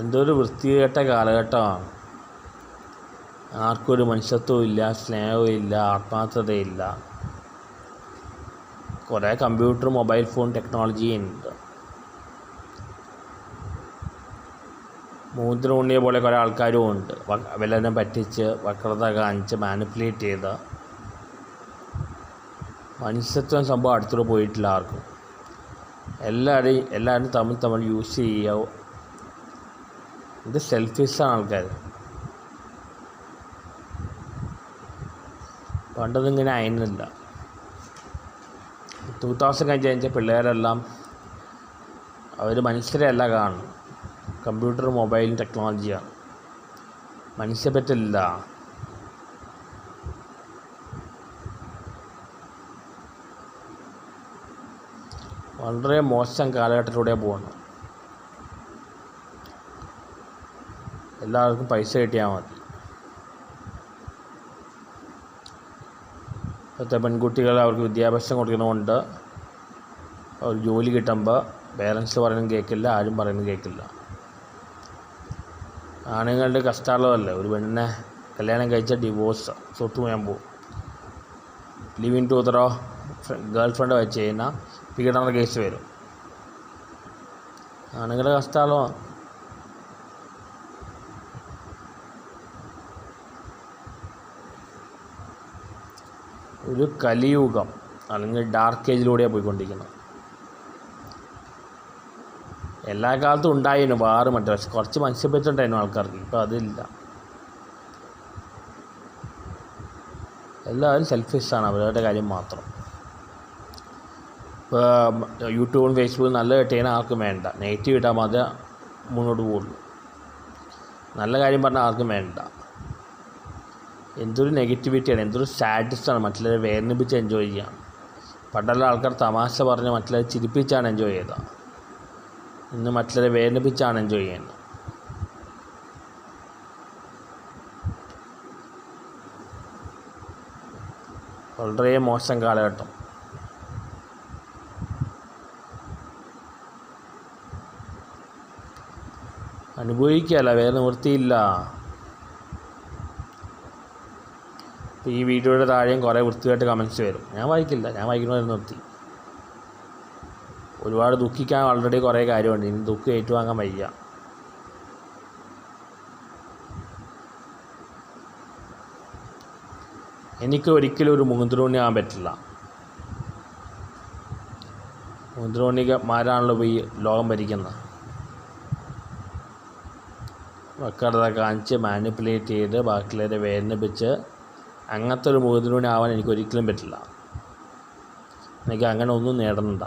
എന്തൊരു വൃത്തികെട്ട കാലഘട്ടമാണ് ആർക്കൊരു മനുഷ്യത്വമില്ല ഇല്ല ആത്മാർത്ഥതയില്ല. കുറേ കമ്പ്യൂട്ടർ മൊബൈൽ ഫോൺ ടെക്നോളജി ഉണ്ട്. മൂന്നിന് ഉണ്ണിയെ പോലെ കുറേ ആൾക്കാരും ഉണ്ട്. വിലനെ പറ്റിച്ച് വക്രത കാണിച്ച് മാനിപ്പുലേറ്റ് ചെയ്ത്. മനുഷ്യത്വം സംഭവം അടുത്തോട് പോയിട്ടില്ല ആർക്കും. എല്ലാവരെയും എല്ലാവരും തമ്മിൽ തമ്മിൽ യൂസ് ചെയ്യുക ഇത് സെൽഫിഷ് ആൾക്കാർ പണ്ടത് ഇങ്ങനെ ആയിരുന്നില്ല ടൂ തൗസൻഡ് കഴിഞ്ഞ് കഴിഞ്ഞ പിള്ളേരെല്ലാം അവർ മനുഷ്യരെ അല്ല കാണും കമ്പ്യൂട്ടർ മൊബൈൽ ടെക്നോളജിയാണ് മനുഷ്യ പറ്റില്ല. വളരെ മോശം കാലഘട്ടത്തിലൂടെ പോകുന്നു എല്ലാവർക്കും പൈസ കിട്ടിയാൽ മതി. ഇപ്പോഴത്തെ പെൺകുട്ടികൾ അവർക്ക് വിദ്യാഭ്യാസം കൊടുക്കുന്നതുകൊണ്ട് അവർ ജോലി കിട്ടുമ്പോൾ പേരൻസ് പറയുന്നത് കേൾക്കില്ല ആരും പറയുന്നത് കേൾക്കില്ല. ആണുങ്ങളുടെ കഷ്ടമുള്ളതല്ലേ ഒരു പെണ്ണിനെ കല്യാണം കഴിച്ച ഡിവോഴ്സ് സ്വത്ത് പോയാൻ പോകും. ലിവിങ് ടൂതറോ ഗേൾ ഫ്രണ്ട് വെച്ച് കഴിഞ്ഞാൽ പീഡന കേസ് വരും. ആണുങ്ങളുടെ കഷ്ടമുള്ളതാണ് ഒരു കലിയുഗം അല്ലെങ്കിൽ ഡാർക്ക് ഏജിലൂടെയാണ് പോയിക്കൊണ്ടിരിക്കുന്നത്. എല്ലാ കാലത്തും ഉണ്ടായിരുന്നു വേറെ മറ്റേ പക്ഷെ കുറച്ച് മനുഷ്യപ്പെട്ടുണ്ടായിരുന്നു ആൾക്കാർക്ക് ഇപ്പോൾ അതില്ല. എല്ലാവരും സെൽഫിഷാണ് അവരുടെ കാര്യം മാത്രം. ഇപ്പോൾ യൂട്യൂബും ഫേസ്ബുക്കും നല്ല കിട്ടിയാൽ ആർക്കും വേണ്ട. നെഗറ്റീവ് ഇട്ടാൽ മാത്രമേ മുന്നോട്ട് പോകുള്ളൂ നല്ല കാര്യം പറഞ്ഞാൽ ആർക്കും വേണ്ട. എന്തൊരു നെഗറ്റിവിറ്റിയാണ് എന്തൊരു സാഡിസ്റ്റാണ് മറ്റുള്ളവരെ വേദനിപ്പിച്ച് എൻജോയ് ചെയ്യാം പണ്ടുള്ള ആൾക്കാർ തമാശ പറഞ്ഞ് മറ്റുള്ളവരെ ചിരിപ്പിച്ചാണ് എൻജോയ് ചെയ്തത്. ഇന്ന് മറ്റുള്ളവരെ വേദനിപ്പിച്ചാണ് എൻജോയ് ചെയ്യുന്നത്. വളരെ മോശം കാലഘട്ടം. അനുഭവിക്കുകയല്ല വേറെ നിവൃത്തിയില്ല. ഇപ്പോൾ ഈ വീഡിയോയുടെ താഴെയും കുറേ വൃത്തിയായിട്ട് കമൻസ് വരും. ഞാൻ വായിക്കില്ല. ഞാൻ വായിക്കുന്നത് നിർത്തി. ഒരുപാട് ദുഃഖിക്കാൻ ഓൾറെഡി കുറേ കാര്യമുണ്ട്. ഇനി ദുഃഖം ഏറ്റുവാങ്ങാൻ വയ്യ. എനിക്ക് ഒരിക്കലും ഒരു മുകുന്ദരോണി ആകാൻ പറ്റില്ല. മുകുന്ദരോണിമാരാണല്ലോ ഇപ്പോൾ ഈ ലോകം ഭരിക്കുന്നത്. വക്കറത കാണിച്ച് മാനിപ്പുലേറ്റ് ചെയ്ത് ബാക്കിയുള്ളവരെ വേദനിപ്പിച്ച് അങ്ങനത്തെ ഒരു മുഖത്തിലൂടെ ആവാൻ എനിക്ക് ഒരിക്കലും പറ്റില്ല. എനിക്ക് അങ്ങനെ ഒന്നും നേടണ്ട.